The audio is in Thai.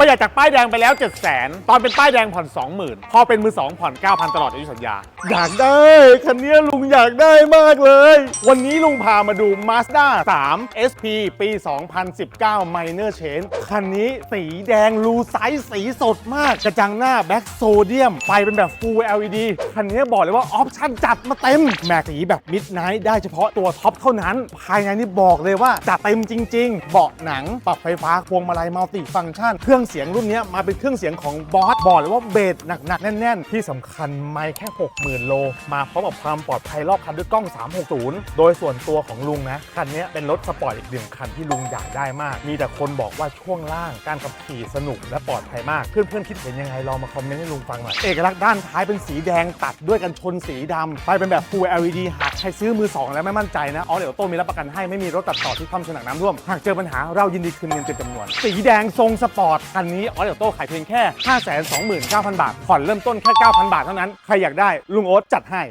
ประหยัดจากป้ายแดงไปแล้ว 7 0 0 0 0 0 ตอนเป็นป้ายแดงผ่อน 20,000 พอเป็นมือ 2 ผ่อน 9,000 ตลอดอายุสัญญา อยากได้คันนี้ลุงอยากได้มากเลย วันนี้ลุงพามาดู Mazda 3 SP ปี 2019 Minor Change คันนี้สีแดงลูไซส์สีสดมาก กระจังหน้าแบ็กโซเดียมไฟเป็นแบบ Full LED คันนี้บอกเลยว่าออปชั่นจัดมาเต็ม แม็กสีแบบมิดไนท์ได้เฉพาะตัวท็อปเท่านั้น ภายในนี่บอกเลยว่าจัดเต็มจริง ๆ เบาะหนังปรับไฟฟ้าพวงมาลัยมัลติฟังก์ชันเครื่องเสียงรุ่นนี้มาเป็นเครื่องเสียงของบอสบอกเลยว่าเบสหนักๆ แน่น ๆ ที่สำคัญไม่แค่ 60,000 โล มาพร้อมกับความปลอดภัยรอบคันด้วยกล้อง 360 โดยส่วนตัวของลุงนะ คันนี้เป็นรถสปอร์ตอีกหนึ่งคันที่ลุงอยากได้มาก มีแต่คนบอกว่าช่วงล่างการขับขี่สนุกและปลอดภัยมาก เพื่อนๆคิดเห็นยังไงลองมาคอมเมนต์ให้ลุงฟังหน่อยเอกลักษณ์ด้านท้ายเป็นสีแดงตัดด้วยกันชนสีดำไฟเป็นแบบ Full LED หากใครซื้อมือสองแล้วไม่มั่นใจนะอ๋อเดี๋ยวโต้มีรับประกันให้ไม่มีรถตัดต่อที่คว่ำชนหนักน้ำท่วมหากเจอปัญหาเรายินดีคืนเงินเต็มจำนวน สีแดงทรงสปอร์ตคันนี้ออเดอโต้ขายเพียงแค่ 529,000 บาท ผ่อนเริ่มต้นแค่ 9,000 บาทเท่านั้น ใครอยากได้ลุงโอ๊ตจัดให้